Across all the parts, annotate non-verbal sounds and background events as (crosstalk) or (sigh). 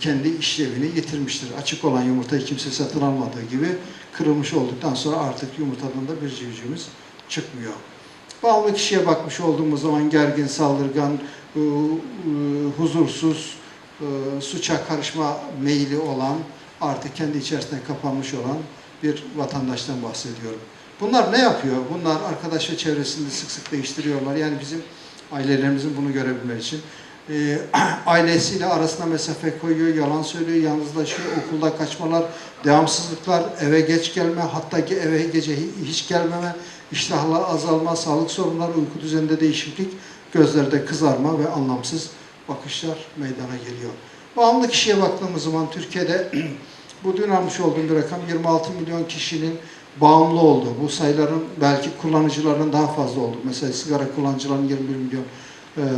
kendi işlevini yitirmiştir. Açık olan yumurtayı kimse satın almadığı gibi kırılmış olduktan sonra artık yumurtadan da bir civcivimiz çıkmıyor. Bağımlı kişiye bakmış olduğumuz zaman gergin, saldırgan, e, e, huzursuz, e, suça karışma meyili olan, artık kendi içerisinde kapanmış olan bir vatandaştan bahsediyorum. Bunlar ne yapıyor? Bunlar arkadaş ve çevresinde sık sık değiştiriyorlar. Yani bizim ailelerimizin bunu görebilmek için. E, (clears throat) ailesiyle arasına mesafe koyuyor, yalan söylüyor, yalnızlaşıyor, okulda kaçmalar, devamsızlıklar, eve geç gelme, hatta ki eve gece hiç gelmeme, iştahla azalma, sağlık sorunları, uyku düzeninde değişiklik, gözlerde kızarma ve anlamsız bakışlar meydana geliyor. Bağımlı kişiye baktığımız zaman Türkiye'de (clears throat) bu dün almış olduğum bir rakam 26 milyon kişinin bağımlı olduğu, bu sayıların belki kullanıcıların daha fazla olduğu, mesela sigara kullanıcıların 21 milyon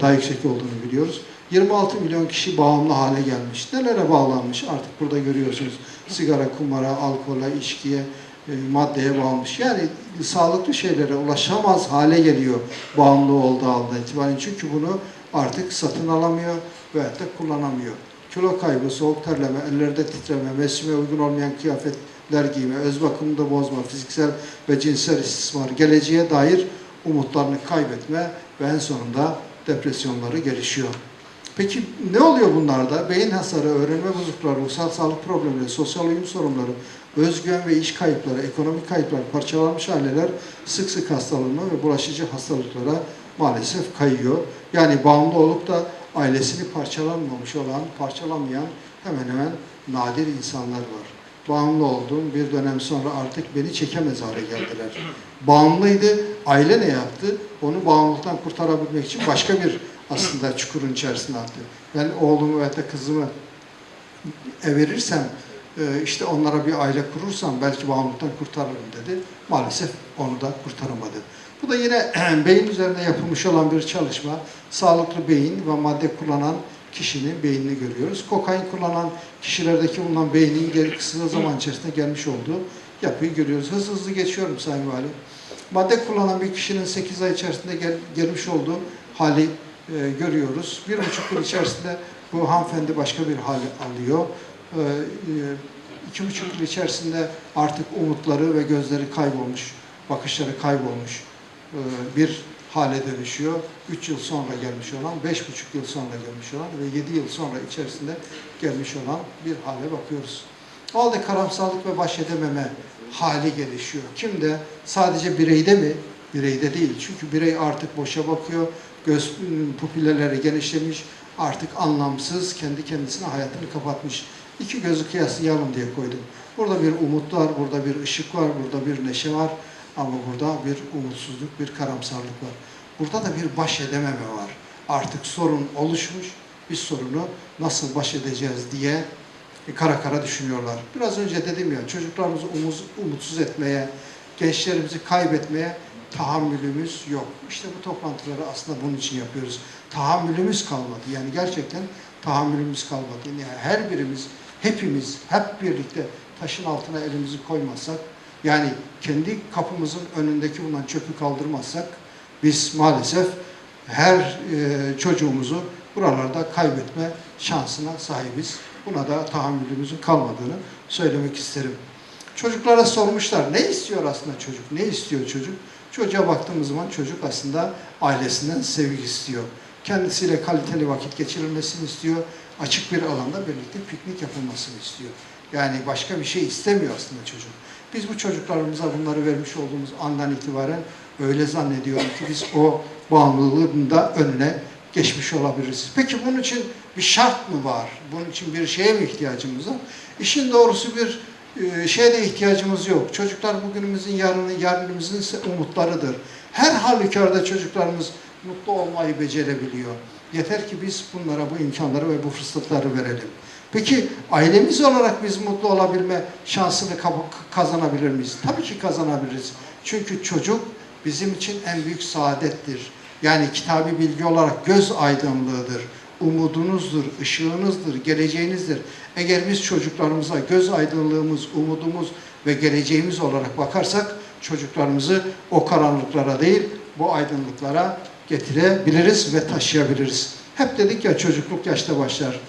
daha yüksek olduğunu biliyoruz. 26 milyon kişi bağımlı hale gelmiş. Nelere bağlanmış artık burada görüyorsunuz. Sigara, kumara, alkole, içkiye, e, maddeye bağlanmış. Yani sağlıklı şeylere ulaşamaz hale geliyor bağımlı olduğu alda itibaren. Çünkü bunu artık satın alamıyor ve da kullanamıyor. Kilo kaybı, soğuk terleme, ellerde titreme, mevsime uygun olmayan kıyafetler giyme, öz bakımını bozma, fiziksel ve cinsel istismar, geleceğe dair umutlarını kaybetme ve en sonunda depresyonları gelişiyor. Peki ne oluyor bunlarda? Beyin hasarı, öğrenme bozuklukları, ruhsal sağlık problemleri, sosyal uyum sorunları, özgüven ve iş kayıpları, ekonomik kayıplar, parçalanmış aileler sık sık hastalanma ve bulaşıcı hastalıklara maalesef kayıyor. Yani bağımlı olup da ailesini parçalanmamış olan, parçalamayan hemen hemen nadir insanlar var. Bağımlı olduğum bir dönem sonra artık beni çekemez hale geldiler. Bağımlıydı, aile ne yaptı? Onu bağımlılıktan kurtarabilmek için başka bir aslında çukurun içerisine attı. Ben oğlumu ve da kızımı verirsem, e, işte onlara bir aile kurursam belki bağımlılıktan kurtarırım dedi. Maalesef onu da kurtaramadı. Bu da yine (clears throat) beyin üzerinde yapılmış olan bir çalışma. Sağlıklı beyin ve madde kullanan kişinin beynini görüyoruz. Kokain kullanan kişilerdeki bulunan beynin geri kısa zaman içerisinde gelmiş olduğu yapıyı görüyoruz. Hızlı hızlı geçiyorum Sayın Valim. Madde kullanan bir kişinin 8 ay içerisinde gel, gelmiş olduğu hali e, görüyoruz. Bir buçuk yıl içerisinde bu hanımefendi başka bir hal alıyor. E, e, iki buçuk yıl içerisinde artık umutları ve gözleri kaybolmuş, bakışları kaybolmuş e, bir hale dönüşüyor. Üç yıl sonra gelmiş olan, beş buçuk yıl sonra gelmiş olan ve yedi yıl sonra içerisinde gelmiş olan bir hale bakıyoruz. O halde karamsarlık ve baş edememe hali gelişiyor. Kimde? Sadece bireyde mi? Bireyde değil. Çünkü birey artık boşa bakıyor, göz pupilleri genişlemiş, artık anlamsız, kendi kendisine hayatını kapatmış. İki gözü kıyaslayalım diye koydum. Burada bir umut var, burada bir ışık var, burada bir neşe var. Ama burada bir umutsuzluk, bir karamsarlık var. Burada da bir baş edememe var. Artık sorun oluşmuş, biz sorunu nasıl baş edeceğiz diye kara kara düşünüyorlar. Biraz önce dedim ya çocuklarımızı umutsuz etmeye, gençlerimizi kaybetmeye tahammülümüz yok. İşte bu toplantıları aslında bunun için yapıyoruz. Tahammülümüz kalmadı. Yani gerçekten tahammülümüz kalmadı. Yani her birimiz, hepimiz, hep birlikte taşın altına elimizi koymazsak, yani kendi kapımızın önündeki bulunan çöpü kaldırmazsak, biz maalesef her e, çocuğumuzu buralarda kaybetme şansına sahibiz. Buna da tahammülümüzün kalmadığını söylemek isterim. Çocuklara sormuşlar ne istiyor aslında çocuk? Ne istiyor çocuk? Çocuğa baktığımız zaman çocuk aslında ailesinden sevgi istiyor. Kendisiyle kaliteli vakit geçirilmesini istiyor. Açık bir alanda birlikte piknik yapılmasını istiyor. Yani başka bir şey istemiyor aslında çocuk. Biz bu çocuklarımıza bunları vermiş olduğumuz andan itibaren öyle zannediyorum ki biz o bağımlılığın da önüne geçmiş olabiliriz. Peki bunun için bir şart mı var? Bunun için bir şeye mi ihtiyacımız var? İşin doğrusu bir e, şeye de ihtiyacımız yok. Çocuklar bugünümüzün yarını, yarınımızın umutlarıdır. Her halükarda çocuklarımız mutlu olmayı becerebiliyor. Yeter ki biz bunlara bu imkanları ve bu fırsatları verelim. Peki ailemiz olarak biz mutlu olabilme şansını kazanabilir miyiz? Tabii ki kazanabiliriz. Çünkü çocuk bizim için en büyük saadettir. Yani kitabi bilgi olarak göz aydınlığıdır, umudunuzdur, ışığınızdır, geleceğinizdir. Eğer biz çocuklarımıza göz aydınlığımız, umudumuz ve geleceğimiz olarak bakarsak çocuklarımızı o karanlıklara değil bu aydınlıklara getirebiliriz ve taşıyabiliriz. Hep dedik ya çocukluk yaşta başlar.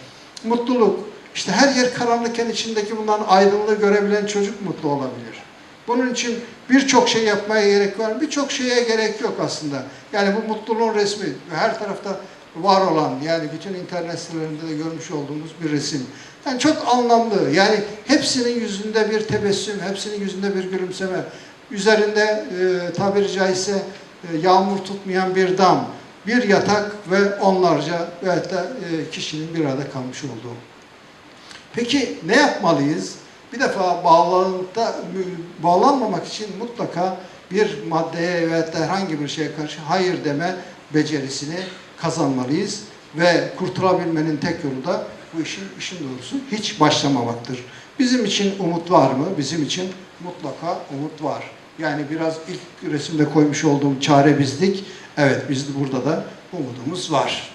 Mutluluk İşte her yer karanlıkken içindeki bundan aydınlığı görebilen çocuk mutlu olabilir. Bunun için birçok şey yapmaya gerek var. Birçok şeye gerek yok aslında. Yani bu mutluluğun resmi her tarafta var olan yani bütün internet sitelerinde de görmüş olduğumuz bir resim. Yani çok anlamlı. Yani hepsinin yüzünde bir tebessüm, hepsinin yüzünde bir gülümseme. Üzerinde e, tabiri caizse e, yağmur tutmayan bir dam, bir yatak ve onlarca veyahut da e, kişinin bir arada kalmış olduğu. Peki ne yapmalıyız? Bir defa bağlılıkta bağlanmamak için mutlaka bir maddeye veya herhangi bir şeye karşı hayır deme becerisini kazanmalıyız ve kurtulabilmenin tek yolu da bu işin işin doğrusu hiç başlamamaktır. Bizim için umut var mı? Bizim için mutlaka umut var. Yani biraz ilk resimde koymuş olduğum çare bizdik. Evet biz burada da umudumuz var.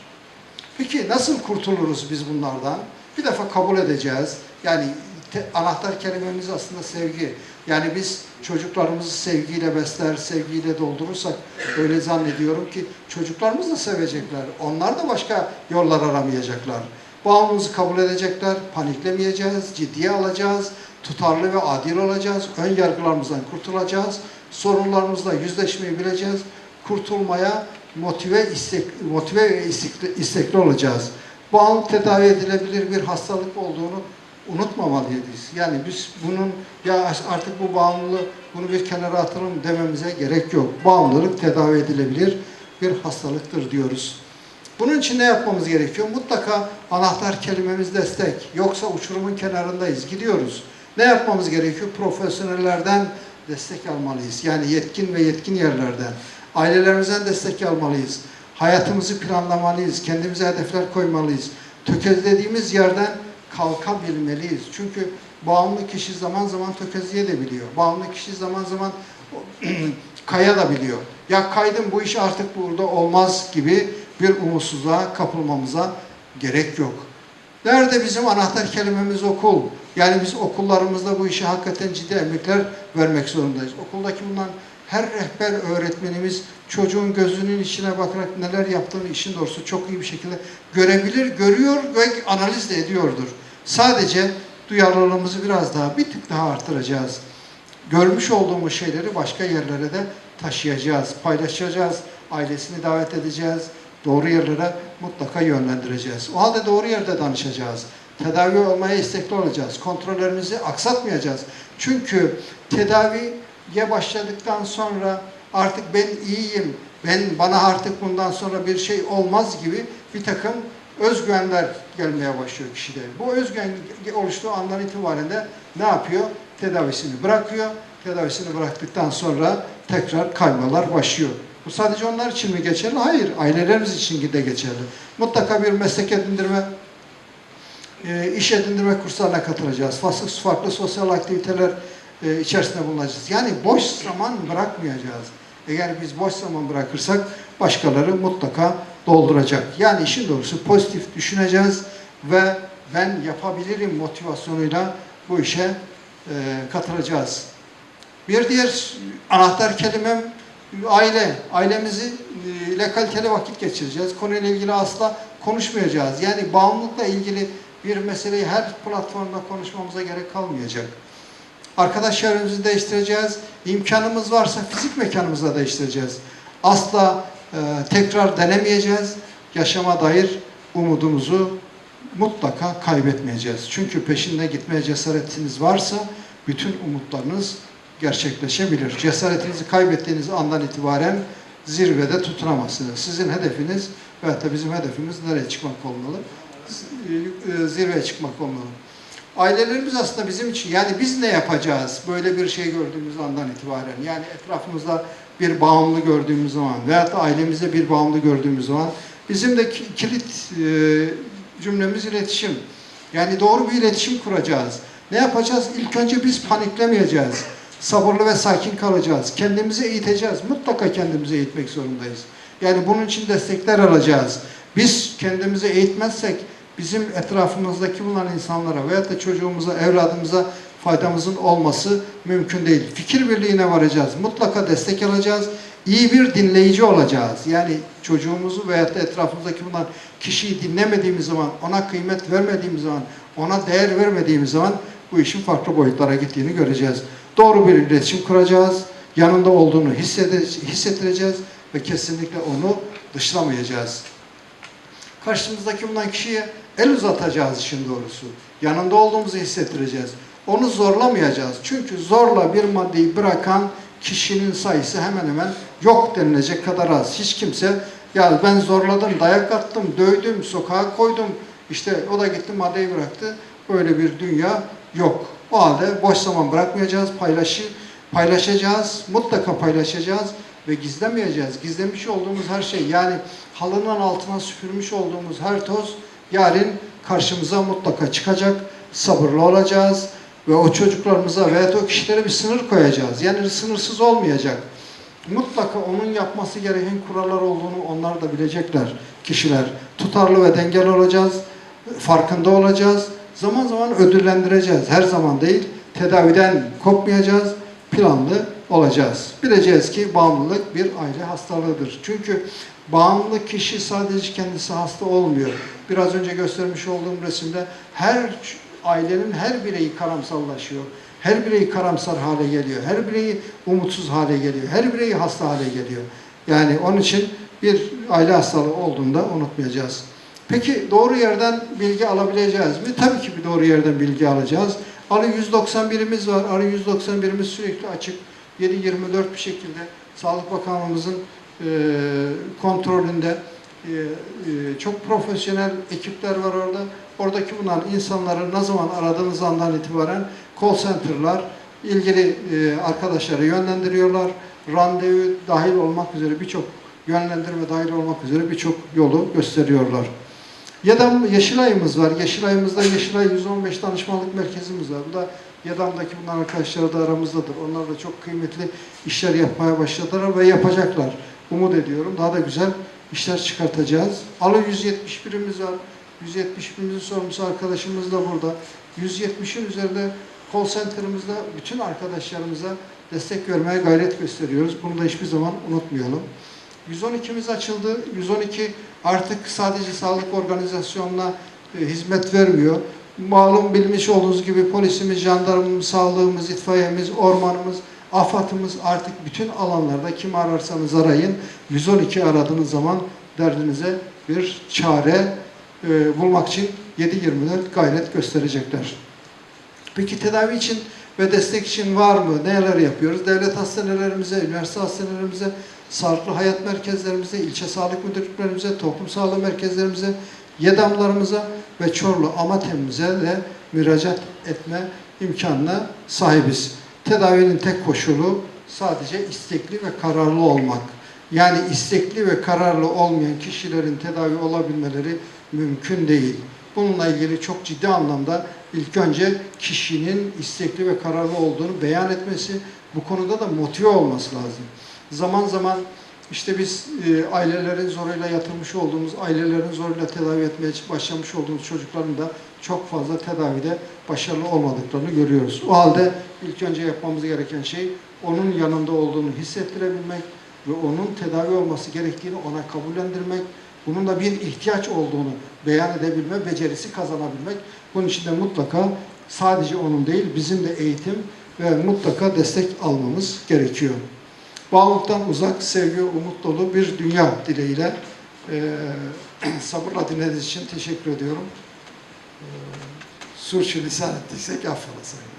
Peki nasıl kurtuluruz biz bunlardan? Bir defa kabul edeceğiz. Yani te- anahtar kelimemiz aslında sevgi. Yani biz çocuklarımızı sevgiyle besler, sevgiyle doldurursak öyle zannediyorum ki çocuklarımız da sevecekler. Onlar da başka yollar aramayacaklar. Bağımlılığımızı kabul edecekler, paniklemeyeceğiz, ciddiye alacağız, tutarlı ve adil olacağız, ön yargılarımızdan kurtulacağız, sorunlarımızla yüzleşmeyi bileceğiz, kurtulmaya motive, istek, motive ve istekli, istekli olacağız. Bağımlılık tedavi edilebilir bir hastalık olduğunu unutmamalıyız. Yani biz bunun ya artık bu bağımlılığı bunu bir kenara atalım dememize gerek yok. Bağımlılık tedavi edilebilir bir hastalıktır diyoruz. Bunun için ne yapmamız gerekiyor? Mutlaka anahtar kelimemiz destek. Yoksa uçurumun kenarındayız, gidiyoruz. Ne yapmamız gerekiyor? Profesyonellerden destek almalıyız. Yani yetkin ve yetkin yerlerden. Ailelerimizden destek almalıyız. Hayatımızı planlamalıyız. Kendimize hedefler koymalıyız. Tökezlediğimiz yerden kalkabilmeliyiz. Çünkü bağımlı kişi zaman zaman tökezleyebiliyor. Bağımlı kişi zaman zaman (clears throat) kaya da biliyor. Ya kaydım bu iş artık burada olmaz gibi bir umutsuzluğa kapılmamıza gerek yok. Nerede bizim anahtar kelimemiz okul? Yani biz okullarımızda bu işe hakikaten ciddi emekler vermek zorundayız. Okuldaki bulunan her rehber öğretmenimiz çocuğun gözünün içine bakarak neler yaptığını işin doğrusu çok iyi bir şekilde görebilir, görüyor ve analiz de ediyordur. Sadece duyarlılığımızı biraz daha, bir tık daha artıracağız. Görmüş olduğumuz şeyleri başka yerlere de taşıyacağız, paylaşacağız, ailesini davet edeceğiz, doğru yerlere mutlaka yönlendireceğiz. O halde doğru yerde danışacağız. Tedavi olmaya istekli olacağız. Kontrollerimizi aksatmayacağız. Çünkü tedaviye başladıktan sonra artık ben iyiyim, ben bana artık bundan sonra bir şey olmaz gibi bir takım özgüvenler gelmeye başlıyor kişide. Bu özgüven oluştuğu andan itibaren de ne yapıyor? Tedavisini bırakıyor. Tedavisini bıraktıktan sonra tekrar kaymalar başlıyor. Bu sadece onlar için mi geçerli? Hayır, ailelerimiz için de geçerli. Mutlaka bir meslek edindirme, e, iş edindirme kurslarına katılacağız. Farklı, farklı sosyal aktiviteler e, içerisinde bulunacağız. Yani boş zaman bırakmayacağız. Eğer biz boş zaman bırakırsak başkaları mutlaka dolduracak. Yani işin doğrusu pozitif düşüneceğiz ve ben yapabilirim motivasyonuyla bu işe e, katılacağız. Bir diğer anahtar kelimem aile. Ailemizi e, ile kaliteli vakit geçireceğiz. Konuyla ilgili asla konuşmayacağız. Yani bağımlılıkla ilgili bir meseleyi her platformda konuşmamıza gerek kalmayacak. Arkadaş çevremizi değiştireceğiz. İmkanımız varsa fizik mekanımızı da değiştireceğiz. Asla e, tekrar denemeyeceğiz. Yaşama dair umudumuzu mutlaka kaybetmeyeceğiz. Çünkü peşinde gitmeye cesaretiniz varsa bütün umutlarınız gerçekleşebilir. Cesaretinizi kaybettiğiniz andan itibaren zirvede tutunamazsınız. Sizin hedefiniz veyahut da bizim hedefimiz nereye çıkmak olmalı? Z- e, Zirveye çıkmak olmalı. Ailelerimiz aslında bizim için yani biz ne yapacağız böyle bir şey gördüğümüz andan itibaren yani etrafımızda bir bağımlı gördüğümüz zaman veyahut da ailemizde bir bağımlı gördüğümüz zaman bizim de ki- kilit e, cümlemiz iletişim. Yani doğru bir iletişim kuracağız. Ne yapacağız? İlk önce biz paniklemeyeceğiz. Sabırlı ve sakin kalacağız. Kendimizi eğiteceğiz. Mutlaka kendimizi eğitmek zorundayız. Yani bunun için destekler alacağız. Biz kendimizi eğitmezsek bizim etrafımızdaki bulunan insanlara veyahut da çocuğumuza, evladımıza faydamızın olması mümkün değil. Fikir birliğine varacağız. Mutlaka destek alacağız. İyi bir dinleyici olacağız. Yani çocuğumuzu veyahut da etrafımızdaki bulunan kişiyi dinlemediğimiz zaman, ona kıymet vermediğimiz zaman, ona değer vermediğimiz zaman bu işin farklı boyutlara gittiğini göreceğiz. Doğru bir iletişim kuracağız. Yanında olduğunu hissettireceğiz ve kesinlikle onu dışlamayacağız. Karşımızdaki bulunan kişiye el uzatacağız işin doğrusu. Yanında olduğumuzu hissettireceğiz. Onu zorlamayacağız. Çünkü zorla bir maddeyi bırakan kişinin sayısı hemen hemen yok denilecek kadar az. Hiç kimse ya ben zorladım, dayak attım, dövdüm, sokağa koydum. İşte o da gitti maddeyi bıraktı. Böyle bir dünya yok. O halde boş zaman bırakmayacağız, paylaşı, paylaşacağız, mutlaka paylaşacağız ve gizlemeyeceğiz. Gizlemiş olduğumuz her şey yani halının altına süpürmüş olduğumuz her toz yarın karşımıza mutlaka çıkacak. Sabırlı olacağız ve o çocuklarımıza veya o kişilere bir sınır koyacağız. Yani sınırsız olmayacak. Mutlaka onun yapması gereken kurallar olduğunu onlar da bilecekler kişiler. Tutarlı ve dengeli olacağız. Farkında olacağız. Zaman zaman ödüllendireceğiz. Her zaman değil. Tedaviden kopmayacağız. Planlı olacağız. Bileceğiz ki bağımlılık bir aile hastalığıdır. Çünkü bağımlı kişi sadece kendisi hasta olmuyor. Biraz önce göstermiş olduğum resimde her ailenin her bireyi karamsallaşıyor. Her bireyi karamsar hale geliyor. Her bireyi umutsuz hale geliyor. Her bireyi hasta hale geliyor. Yani onun için bir aile hastalığı olduğunda unutmayacağız. Peki doğru yerden bilgi alabileceğiz mi? Tabii ki bir doğru yerden bilgi alacağız. Arı 191'imiz var. Arı 191'imiz sürekli açık. 7-24 bir şekilde Sağlık Bakanlığımızın e, kontrolünde e, e, çok profesyonel ekipler var orada. Oradaki bulunan insanları ne zaman aradığınız andan itibaren call center'lar ilgili e, arkadaşları yönlendiriyorlar. Randevu dahil olmak üzere birçok yönlendirme dahil olmak üzere birçok yolu gösteriyorlar. Yedam Yeşilay'ımız var. Yeşilay'ımızda Yeşilay 115 danışmanlık merkezimiz var. Bu da Yedam'daki bunlar arkadaşlar da aramızdadır. Onlar da çok kıymetli işler yapmaya başladılar ve yapacaklar. Umut ediyorum. Daha da güzel işler çıkartacağız. Alo 171'imiz var. 171'imizin sorumlusu arkadaşımız da burada. 170'in üzerinde call center'ımızda bütün arkadaşlarımıza destek vermeye gayret gösteriyoruz. Bunu da hiçbir zaman unutmayalım. 112'miz açıldı. 112 artık sadece sağlık organizasyonuna e, hizmet vermiyor. Malum bilmiş olduğunuz gibi polisimiz, jandarmamız, sağlığımız, itfaiyemiz, ormanımız, AFAD'ımız artık bütün alanlarda kim ararsanız arayın. 112 aradığınız zaman derdinize bir çare e, bulmak için 7-24 gayret gösterecekler. Peki tedavi için ve destek için var mı? Neler yapıyoruz? Devlet hastanelerimize, üniversite hastanelerimize, sağlıklı hayat merkezlerimize, ilçe sağlık müdürlüklerimize, toplum sağlığı merkezlerimize, YEDAM'larımıza ve Çorlu Amatem'imize de müracaat etme imkanına sahibiz. Tedavinin tek koşulu sadece istekli ve kararlı olmak. Yani istekli ve kararlı olmayan kişilerin tedavi olabilmeleri mümkün değil. Bununla ilgili çok ciddi anlamda ilk önce kişinin istekli ve kararlı olduğunu beyan etmesi, bu konuda da motive olması lazım. Zaman zaman işte biz e, ailelerin zoruyla yatırmış olduğumuz, ailelerin zoruyla tedavi etmeye başlamış olduğumuz çocukların da çok fazla tedavide başarılı olmadıklarını görüyoruz. O halde ilk önce yapmamız gereken şey onun yanında olduğunu hissettirebilmek ve onun tedavi olması gerektiğini ona kabullendirmek, bunun da bir ihtiyaç olduğunu beyan edebilme, becerisi kazanabilmek. Bunun için de mutlaka sadece onun değil, bizim de eğitim ve mutlaka destek almamız gerekiyor. Bağlılıktan uzak, sevgi, umut dolu bir dünya dileğiyle e, (clears throat) sabırla dinlediğiniz için teşekkür ediyorum. E, Sürçülisan ettiysek affola sayın.